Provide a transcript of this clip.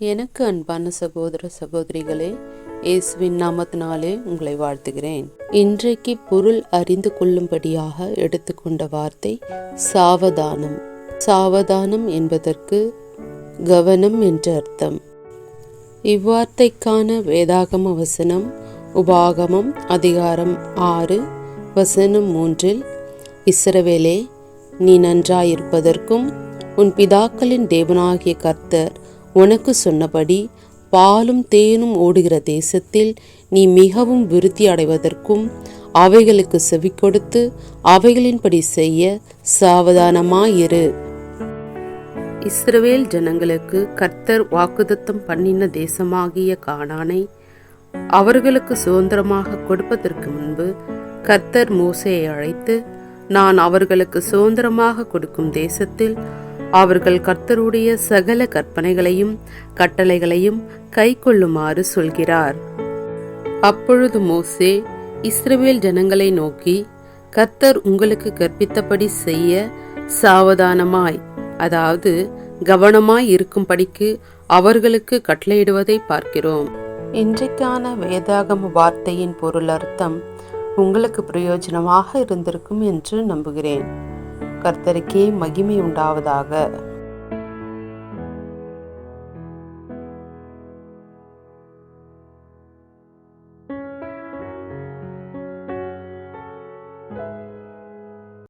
எனக்கு அன்பான சகோதர சகோதரிகளே இயேசுவின் நாமத்தினாலே உங்களை வாழ்த்துகிறேன். இன்றைக்கு பொருள் அறிந்து கொள்ளும்படியாக எடுத்துக்கொண்ட வார்த்தை சாவதானம். சாவதானம் என்பதற்கு கவனம் என்று அர்த்தம். இவ்வார்த்தைக்கான வேதாகம வசனம் உபாகமம் அதிகாரம் ஆறு வசனம் மூன்றில் இஸ்ரவேலே நீ நன்றாயிருப்பதற்கும் உன் பிதாக்களின் தேவனாகிய கர்த்தர் உனக்கு சொன்னபடி பாலும் தேனும் ஓடுகிற தேசத்தில் நீ மிகவும் விருத்தி அடைவதற்கும் அவைகளுக்கு செவி கொடுத்து அவைகளின்படி செய்ய சாவதானமாயிரு. இஸ்ரவேல் ஜனங்களுக்கு கர்த்தர் வாக்குதத்தம் பண்ணின தேசமாகிய காணானை அவர்களுக்கு சுதந்திரமாக கொடுப்பதற்கு முன்பு கர்த்தர் மோசையை அழைத்து நான் அவர்களுக்கு சுதந்திரமாக கொடுக்கும் தேசத்தில் அவர்கள் கர்த்தருடைய சகல கற்பனைகளையும் கட்டளைகளையும் கைக்கொள்ளுமாறு சொல்கிறார். அப்பொழுது மோசே இஸ்ரவேல் ஜனங்களை நோக்கி கர்த்தர் உங்களுக்கு கற்பித்தபடி செய்ய சாவதானமாய் அதாவது கவனமாய் இருக்கும்படிக்கு அவர்களுக்கு கட்டளையிடுவதை பார்க்கிறோம். இன்றைக்கான வேதாகம வார்த்தையின் பொருள் அர்த்தம் உங்களுக்கு பிரயோஜனமாக இருந்திருக்கும் என்று நம்புகிறேன். கர்த்தருக்கே மகிமை உண்டாவதாக.